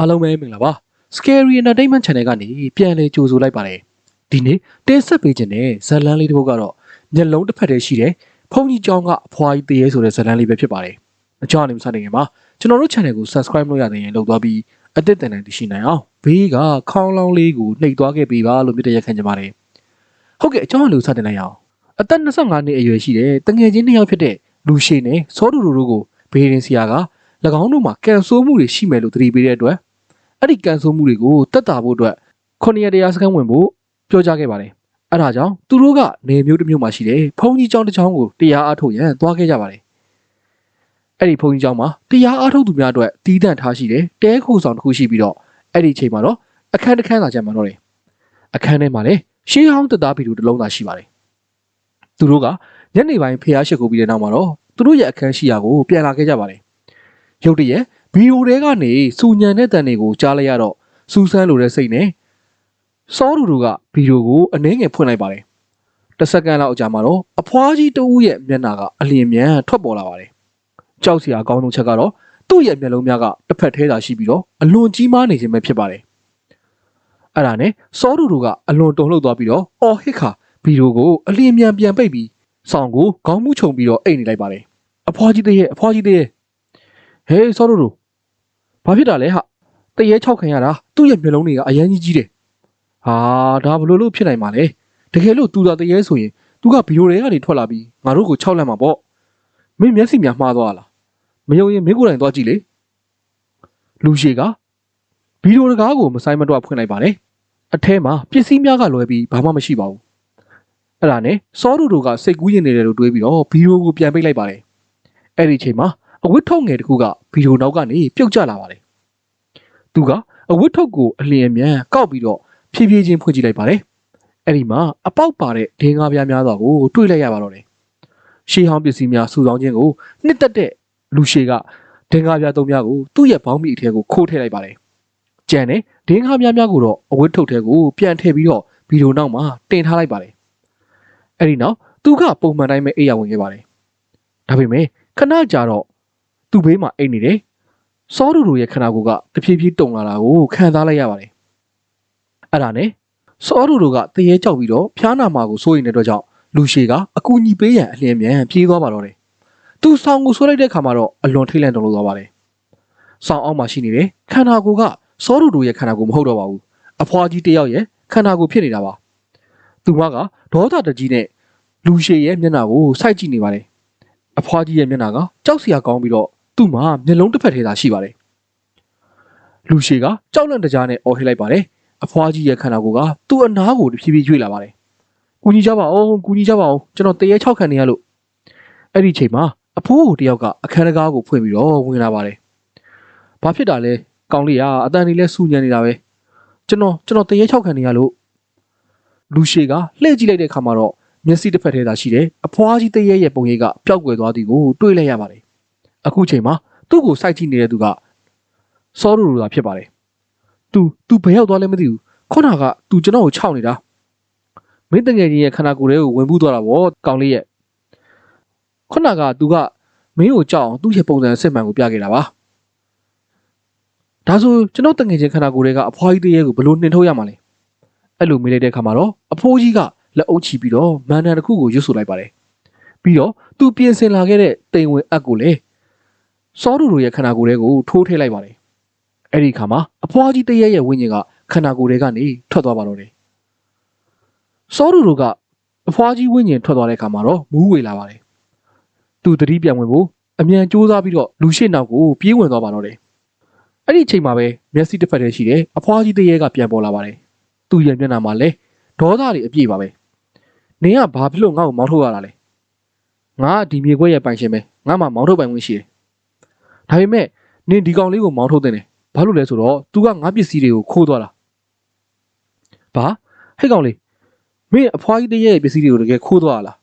အားလုံးပဲမင်္ဂလာပါ Scary Entertainment Channel ကနေပြန်လည်ကြိုဆိုလိုက်ပါတယ်ဒီနေ့တင်ဆက်ပေးခြင်းတဲ့ဇာတ်လမ်းလေးတစ်ပုဒ်ကတော့မျက်လုံးတစ်ဖက်တည်းရှိတဲ့ဖုန်ကြီးကျောင်းကအဖွားကြီးတရေဆိုတဲ့ဇာတ်လမ်းလေးပဲဖြစ်ပါတယ်အကြောင်းအနေနဲ့စတင်ခင်မှာကျွန်တော်တို့ channel ကို subscribe လုပ်ရတဲ့ရင်လုပ်သွားပြီးအသစ်တင်တဲ့တရှိနိုင်အောင်ဘေးကခေါင်းလောင်းလေးကိုနှိပ်သွားခဲ့ပေးပါလို့မြစ်တရက်ခံကြပါတယ်ဟုတ်ကဲ့အကြောင်းအလို့စတင်နိုင်အောင်အသက်25နှစ်အရွယ်ရှိတဲ့တငယ်ချင်းနှစ်ယောက်ဖြစ်တဲ့လူရှိနဲ့စောတူတူတို့ကိုဘေးရင်စီယာက၎င်းတို့မှာကန်ဆိုးမှုတွေရှိမယ်လို့သတိပေးတဲ့အတွက် အဲ့ဒီကန်ဆိုးမှုတွေကိုတက်တာဖို့အတွက်ခုနှစ်ရက်တရားစခန်းဝင်ဖို့ပြောကြားခဲ့ပါတယ်။အဲ့ဒါကြောင့်သူတို့ကနေမျိုးတစ်မျိုးမှာရှိတဲ့ဘုံကြီးကျောင်းတစ်ကျောင်းကိုတရားအားထုတ်ရန်သွားခဲ့ကြပါတယ်။အဲ့ဒီဘုံကြီးကျောင်းမှာတရားအားထုတ်သူများအတွက်တီးတန့်ထားရှိတဲ့တဲခိုဆောင်တစ်ခုရှိပြီးတော့အဲ့ဒီအချိန်မှာတော့အခန်းတစ်ခန်းသာကျန်မှာတော့တယ်။အခန်းထဲမှာလည်းရှေးဟောင်းတက်သားဗီဒီယိုတစ်လုံးသာရှိပါတယ်။သူတို့ကညနေပိုင်းဖျားရှိခိုးပြီးတဲ့နောက်မှာတော့သူတို့ရဲ့အခန်းရှိရာကိုပြန်လာခဲ့ကြပါတယ်။ရုတ်တရက် ဗီဒီယိုတွေကနေစူညံတဲ့တန်တွေကိုကြားလိုက်ရတော့စူးစမ်းလိုတဲ့စိတ်နဲ့စောတူတူကဗီဒီယိုကိုအနှင်းငယ်ဖွင့်လိုက်ပါတယ်။တစ်စက္ကန့်လောက်အကြာမှာတော့အဖွားကြီးတဦးရဲ့မျက်နှာကအလျင်မြန်ထွက်ပေါ်လာပါတယ်။ကြောက်စရာအကောင်းဆုံးချက်ကတော့သူ့ရဲ့မျက်လုံးများကတစ်ဖက်သေးတာရှိပြီးတော့အလွန်ကြီးမားနေခြင်းပဲဖြစ်ပါတယ်။အဲ့ဒါနဲ့စောတူတူကအလွန်တုန်လှုပ်သွားပြီးတော့အော်ဟစ်ခါဗီဒီယိုကိုအလျင်မြန်ပြန်ပိတ်ပြီးဆောင်းကိုခေါင်းမူးချုံပြီးတော့အိတ်နေလိုက်ပါတယ်။အဖွားကြီးတည်းရဲ့အဖွားကြီးတည်းရဲ့ဟေးစောတူတူ ဘာဖြစ်တာလဲဟာတရေ၆ခံရတာသူ့ရဲ့မျက်လုံးတွေကအရန်ကြီးကြီးတယ်ဟာဒါဘလို့လို့ဖြစ်နိုင်မှာလဲတကယ်လို့သူသာတရေဆိုရင်သူကဗီဒီယိုတွေကနေထွက်လာပြီးငါတို့ကို၆လက်မှာပေါ့မင်းမျက်စိများမှားသွားလားမယုံရင်မင်းကိုယ်တိုင်သွားကြည့်လေလူရှိကဗီဒီယိုတကားကိုမဆိုင်မတော့ဖွင့်လိုက်ပါတယ်အထဲမှာပစ္စည်းများကလွယ်ပြီးဘာမှမရှိပါဘူးအဲ့ဒါနဲ့စောတူတို့ကစိတ်ကူးရင်နေတယ်လို့တွေးပြီးတော့ဗီဒီယိုကိုပြန်ပိတ်လိုက်ပါတယ်အဲ့ဒီအချိန်မှာ အဝတ်ထုတ်ငယ်တစ်ခုကဗီဒီယိုနောက်ကနေပြုတ်ကျလာပါတယ်။သူကအဝတ်ထုတ်ကိုအလျင်အမြန်ကောက်ပြီးတော့ဖြည်းဖြည်းချင်းဖွင့်ကြည့်လိုက်ပါတယ်။အဲ့ဒီမှာအပေါက်ပါတဲ့ဒင်းကားပြားများစွာကိုတွေ့လိုက်ရပါတော့တယ်။ရှေးဟောင်းပစ္စည်းများစုဆောင်းခြင်းကိုနှစ်သက်တဲ့လူရှေကဒင်းကားပြားသုံးများကိုသူ့ရဲ့ဘောင်းမီအထဲကိုခိုးထည့်လိုက်ပါတယ်။ကြံတဲ့ဒင်းကားပြားများကိုတော့အဝတ်ထုတ်ထဲကိုပြန်ထည့်ပြီးတော့ဗီဒီယိုနောက်မှာတင်ထားလိုက်ပါတယ်။အဲ့ဒီနောက်သူကပုံမှန်တိုင်းပဲအိပ်ရဝင်ခဲ့ပါတယ်။ဒါပေမဲ့ခဏကြာတော့ သူ့ဘေးမှာအိတ်နေတယ်။စောတူတူရဲ့ခန္ဓာကိုယ်ကတဖြည်းဖြည်းတုန်လာတာကိုခံစားလိုက်ရပါတယ်။အဲ့ဒါနဲ့စောတူတူကတရေကြောက်ပြီးတော့ဖျားနာမှာကိုစိုးရိမ်တဲ့အတွက်ကြောင့်လူရှည်ကအကူအညီပေးရန်အလျင်မြန်ပြေးသွားပါတော့တယ်။သူဆောင်းကိုဆွဲလိုက်တဲ့ခါမှာတော့အလွန်ထိတ်လန့်တုန်လို့သွားပါတယ်။ဆောင်းအောက်မှာရှိနေတဲ့ခန္ဓာကိုယ်ကစောတူတူရဲ့ခန္ဓာကိုယ်မဟုတ်တော့ပါဘူး။အဖွားကြီးတစ်ယောက်ရဲ့ခန္ဓာကိုယ်ဖြစ်နေတာပါ။သူမကဒေါသတကြီးနဲ့လူရှည်ရဲ့မျက်နှာကိုစိုက်ကြည့်နေပါတယ်။အဖွားကြီးရဲ့မျက်နှာကကြောက်စရာကောင်းပြီးတော့ သူ့မှာမျက်လုံးတစ်ဖက်ထဲသာရှိပါတယ်။လူရှည်ကကြောက်လန့်တကြားနဲ့အော်ဟစ်လိုက်ပါတယ်။အဖွားကြီးရဲ့ခန္ဓာကိုယ်ကသူ့အနားကိုတဖြည်းဖြည်းရွေ့လာပါတယ်။ကူညီကြပါဦးကူညီကြပါဦးကျွန်တော်တရေ၆ခံနေရလို့အဲ့ဒီချိန်မှာအဖိုးကိုတယောက်ကအခန်းတကားကိုဖွင့်ပြီးတော့ဝင်လာပါတယ်။ဘာဖြစ်တာလဲကောင်းလေးကအတန်လေးလဲစူညံနေတာပဲ။ကျွန်တော်ကျွန်တော်တရေ၆ခံနေရလို့လူရှည်ကလှည့်ကြည့်လိုက်တဲ့အခါမှာတော့မျက်စိတစ်ဖက်ထဲသာရှိတယ်။အဖွားကြီးတရေရဲ့ပုံရိပ်ကပျောက်ကွယ်သွားသည်ကိုတွေ့လိုက်ရပါတယ်။ အခုချိန်မှာသူ့ကိုစိုက်ကြည့်နေတဲ့သူကစောရူရူသာဖြစ်ပါတယ်။ तू तू ဘယ်ရောက်သွားလဲမသိဘူး။ခုနက तू ကျွန်တော်ကိုခြောက်နေတာ။မင်းတငယ်ချင်းရဲ့ခန္ဓာကိုယ်ထဲကိုဝင်ပူးသွားတာဗောကောင်လေးရဲ့။ခုနက तू ကမင်းကိုကြောက်အောင်သူ့ရဲ့ပုံစံအစစ်မှန်ကိုပြခဲ့တာပါ။ဒါဆိုကျွန်တော်တငယ်ချင်းခန္ဓာကိုယ်တွေကအဖွားကြီးတည်းရဲ့ကိုဘယ်လို့နှင်ထုတ်ရမှာလဲ။အဲ့လိုမေးလိုက်တဲ့အခါမှာတော့အဖိုးကြီးကလက်အုပ်ချီပြီးတော့မန်နန်တစ်ခုကိုရွတ်ဆိုလိုက်ပါတယ်။ပြီးတော့ तू ပြင်ဆင်လာခဲ့တဲ့တိမ်ဝင်အပ်ကိုလည်း စောတူတူရဲ့ခန္ဓာကိုယ်ထဲကိုထိုးထည့်လိုက်ပါတယ်။အဲ့ဒီခါမှာအဖွားကြီးတရက်ရဲ့ဝိညာဉ်ကခန္ဓာကိုယ်ထဲကနေထွက်သွားပါတော့တယ်။စောတူတူကအဖွားကြီးဝိညာဉ်ထွက်သွားတဲ့ခါမှာတော့မူးဝေလာပါတယ်။သူတတိပြန်ဝင်ဖို့အမြန်ကြိုးစားပြီးတော့လူရှိနောက်ကိုပြေးဝင်သွားပါတော့တယ်။အဲ့ဒီအချိန်မှာပဲမျက်စိတစ်ဖက်တည်းရှိတဲ့အဖွားကြီးတရက်ကပြန်ပေါ်လာပါတယ်။သူ့ရဲ့မျက်နှာမှာလည်းဒေါသတွေအပြည့်ပါပဲ။နင်ကဘာဖြစ်လို့ငါ့ကိုမောင်းထုတ်ရတာလဲ။ငါကဒီမြေခွက်ရဲ့ပိုင်ရှင်ပဲ။ငါမှမောင်းထုတ်ပိုင်ဝင်ရှိတယ်။ ဒါပေမဲ့နင်ဒီကောင်လေးကိုမောင်းထုတ်တဲ့တယ်ဘာလို့လဲဆိုတော့ तू ကငါပစ္စည်းတွေကိုခိုးသွားတာဘာဟဲ့ကောင်လေးမင်းအဖွားကြီးတည်းရဲ့ပစ္စည်းတွေကိုတကယ်ခိုးသွားတာလား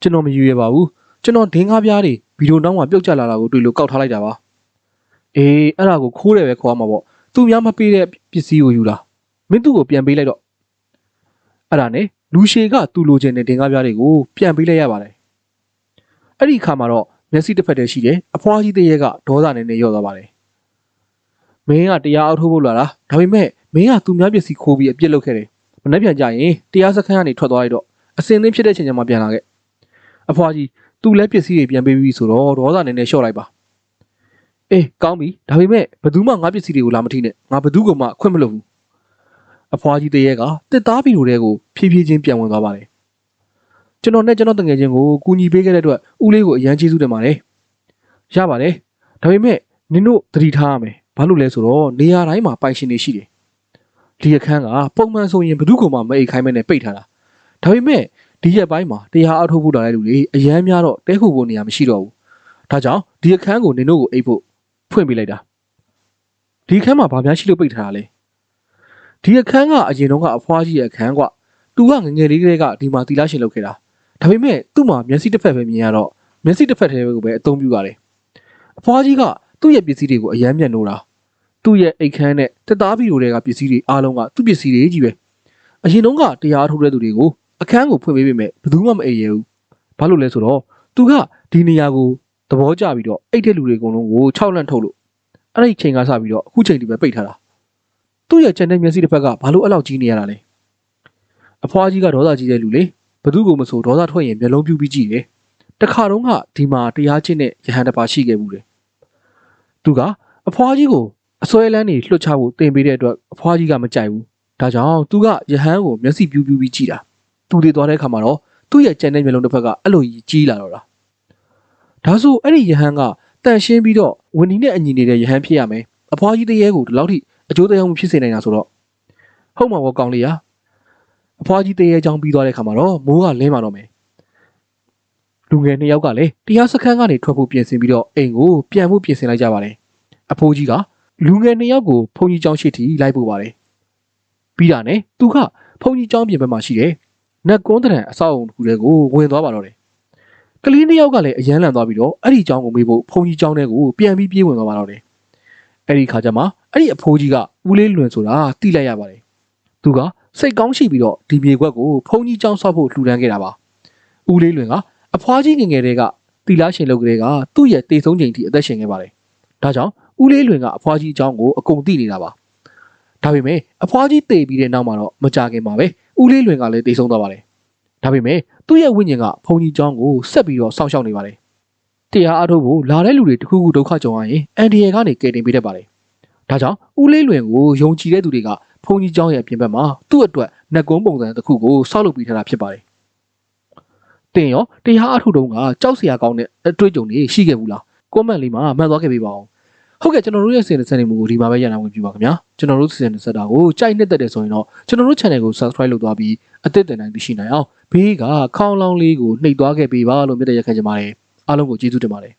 ကျွန်တော်မယူရပါဘူးကျွန်တော်ဒင်းကားပြားတွေဗီဒီယိုတောင်းမှပြုတ်ကျလာတာကိုတွေ့လို့ကောက်ထားလိုက်တာပါအေးအဲ့ဒါကိုခိုးတယ်ပဲခေါ်ရမှာပေါ့သူများမပေးတဲ့ပစ္စည်းကိုယူတာမင်းသူ့ကိုပြန်ပေးလိုက်တော့အဲ့ဒါနဲ့လူရှည်ကသူ့လိုချင်တဲ့ဒင်းကားပြားတွေကိုပြန်ပေးလိုက်ရပါတယ်အဲ့ဒီအခါမှာတော့ မျက်စိတစ်ဖက်တည်းရှိတယ်အဖွားကြီးတရေကဒေါသနဲ့နဲ့ရော့သွားပါတယ်မင်းကတရားအောက်ထုတ်ဖို့လာတာဒါပေမဲ့မင်းကသူများပစ္စည်းခိုးပြီးအပြစ်လုပ်ခဲ့တယ်မနေ့ပြန်ကြရင်တရားစခန်းကနေထွက်သွားရတော့အစင်းသင်းဖြစ်တဲ့ချိန်ကျမှပြန်လာခဲ့အဖွားကြီးသူလည်းပစ္စည်းတွေပြန်ပေးပြီးဆိုတော့ဒေါသနည်းနည်းလျှော့လိုက်ပါအေးကောင်းပြီဒါပေမဲ့ဘယ်သူမှငါပစ္စည်းတွေကိုလာမထိနဲ့ငါဘယ်သူကမှခွင့်မလုပ်ဘူးအဖွားကြီးတရေကတစ်သားပီလိုတဲ့ကိုဖြည်းဖြည်းချင်းပြန်ဝင်သွားပါတယ် ကျွန်တော်နဲ့ကျွန်တော်တငယ်ချင်းကိုကူညီပေးခဲ့တဲ့အတွက်ဦးလေးကိုအရန်ကျေးဇူးတင်ပါတယ်ရပါတယ်ဒါပေမဲ့နင်တို့သတိထားရမယ်ဘာလို့လဲဆိုတော့နေရာတိုင်းမှာပိုင်ရှင်တွေရှိတယ်ဒီအခန်းကပုံမှန်ဆိုရင်ဘယ်သူကမှမအိတ်ခိုင်းမဲနဲ့ပိတ်ထားတာဒါပေမဲ့ဒီရက်ပိုင်းမှာတရားအထုတ်ဖို့လာတဲ့လူတွေအရန်များတော့တဲခုဖို့နေရာမရှိတော့ဘူးဒါကြောင့်ဒီအခန်းကိုနင်တို့ကိုအိတ်ဖို့ဖွင့်ပေးလိုက်တာဒီအခန်းမှာဘာများရှိလို့ပိတ်ထားတာလဲဒီအခန်းကအရင်တော့ကအဖွားကြီးရဲ့အခန်းကသူကငငယ်လေးကလေးကဒီမှာတီလာရှင်လုပ်ခဲ့တာ ဒါပေမဲ့သူ့မှာမျက်စိတစ်ဖက်ပဲမြင်ရတော့မျက်စိတစ်ဖက်တည်းကိုပဲအသုံးပြုရတယ်အဖွားကြီးကသူ့ရဲ့ပစ္စည်းတွေကိုအရန်မြတ်နိုးတာသူ့ရဲ့အိတ်ခမ်းနဲ့တက်သားပီလိုတွေကပစ္စည်းတွေအားလုံးကသူ့ပစ္စည်းတွေကြီးပဲအရင်တော့ကတရားထုတ်တဲ့သူတွေကိုအခန်းကိုဖွင့်ပေးပေမဲ့ဘယ်သူမှမအိပ်ရဘူးဘာလို့လဲဆိုတော့သူကဒီနေရာကိုသဘောကျပြီးတော့အိတ်တဲ့လူတွေအကုန်လုံးကို6လန့်ထုတ်လို့အဲ့ဒီချိန်ကစပြီးတော့အခုချိန်ဒီပဲပိတ်ထားတာသူ့ရဲ့ကျန်တဲ့မျက်စိတစ်ဖက်ကဘာလို့အဲ့လောက်ကြီးနေရတာလဲအဖွားကြီးကဒေါသကြီးတဲ့လူလေ ဘသူကမဆိုဒေါသထွက်ရင်မျက်လုံးပြူးပြီးကြည့်တယ်တခါတော့ကဒီမှာတရားချင်းနဲ့ရဟန်တစ်ပါးရှိခဲ့ဘူးတယ်သူကအဖွားကြီးကိုအစွဲလန်းနေလွှတ်ချဖို့တင်ပေးတဲ့အတွက်အဖွားကြီးကမကြိုက်ဘူးဒါကြောင့်သူကယဟန်ကိုမျက်စိပြူးပြူးပြီးကြည့်တာသူတွေသွားတဲ့အခါမှာတော့သူ့ရဲ့ကြံတဲ့မျက်လုံးတစ်ဖက်ကအဲ့လိုကြီးကြီးလာတော့တာဒါဆိုအဲ့ဒီယဟန်ကတန်ရှင်းပြီးတော့ဝင်းနီနဲ့အညီနေတဲ့ယဟန်ဖြစ်ရမယ်အဖွားကြီးတရေကိုဒီလောက်ထိအကျိုးတရားမှုဖြစ်စေနိုင်တာဆိုတော့ဟုတ်မှာပေါ့ကောင်းလေးရ အဖွားကြီးတရေချောင်းပြီးသွားတဲ့အခါမှာတော့မိုးကလင်းมาတော့မယ်လူငယ်နှစ်ယောက်ကလည်းတရားစခန်းကနေထွက်ဖို့ပြင်ဆင်ပြီးတော့အိမ်ကိုပြန်ဖို့ပြင်ဆင်လိုက်ကြပါတယ်အဖိုးကြီးကလူငယ်နှစ်ယောက်ကိုဘုန်းကြီးကျောင်းရှိထိလိုက်ပို့ပါတယ်ပြီးတာနဲ့သူကဘုန်းကြီးကျောင်းပြင်ဘက်မှာရှိတယ်နတ်ကွန်းတရံအဆောက်အုံတစ်ခုတည်းကိုဝင်သွားပါတော့တယ်ကလေးနှစ်ယောက်ကလည်းအရန်လန်သွားပြီးတော့အဲ့ဒီကျောင်းကိုမေးဖို့ဘုန်းကြီးကျောင်းထဲကိုပြန်ပြီးပြေးဝင်သွားပါတော့တယ်အဲ့ဒီခါကျမှအဲ့ဒီအဖိုးကြီးကဦးလေးလွင်ဆိုတာတိလိုက်ရပါတယ်သူက စိတ်ကောင်းရှိပြီးတော့ဒီမြေခွက်ကိုဘုန်းကြီးကျောင်းဆောက်ဖို့လှူဒန်းခဲ့တာပါဦးလေးလွင်ကအဖွားကြီးငယ်ငယ်တွေကတီလာရှင်လုပ်ကလေးကသူ့ရဲ့တေဆုံးချိန်ထိအသက်ရှင်ခဲ့ပါတယ်ဒါကြောင့်ဦးလေးလွင်ကအဖွားကြီးအကြောင်းကိုအကုန်သိနေတာပါဒါပေမဲ့အဖွားကြီးတေပြီးတဲ့နောက်မှာတော့မကြခင်ပါပဲဦးလေးလွင်ကလည်းတေဆုံးသွားပါတယ်ဒါပေမဲ့သူ့ရဲ့ဝိညာဉ်ကဘုံကြီးအကြောင်းကိုဆက်ပြီးတော့စောင့်ရှောက်နေပါတယ်တရားအားထုတ်ဖို့လာတဲ့လူတွေတခုခုဒုက္ခကြုံရရင်အန်ဒီယေကနေကယ်တင်ပေးတတ်ပါတယ်ဒါကြောင့်ဦးလေးလွင်ကိုယုံကြည်တဲ့သူတွေက ဘုံကြီးအကြောင်းရဲ့အပြင်ဘက်မှာသူ့အတွက်နှက်ကုန်းပုံစံတစ်ခုကိုဆောက်လုပ်ပေးထားတာဖြစ်ပါတယ်တင်ရောတရားအားထုတ်တုန်းကကြောက်စရာကောင်းတဲ့အတွေ့အကြုံတွေရှိခဲ့ဘူးလားကွန်မန့်လေးမှာမှတ်သွားခဲ့ပေးပါဦးဟုတ်ကဲ့ကျွန်တော်တို့ရဲ့စီစဉ်စနေမှုကိုဒီမှာပဲရနိုင်ဝင်ပြပါခင်ဗျာကျွန်တော်တို့စီစဉ်စတာကိုကြိုက်နှစ်သက်တယ်ဆိုရင်တော့ကျွန်တော်တို့ channel ကို subscribe လုပ်သွားပြီးအသစ်တင်နိုင်သိရှိနိုင်အောင်ဘေးကခေါင်းလောင်းလေးကိုနှိပ်သွားခဲ့ပေးပါလို့မြတ်တဲ့ရက်ခံကြပါတယ်အားလုံးကိုကျေးဇူးတင်ပါတယ်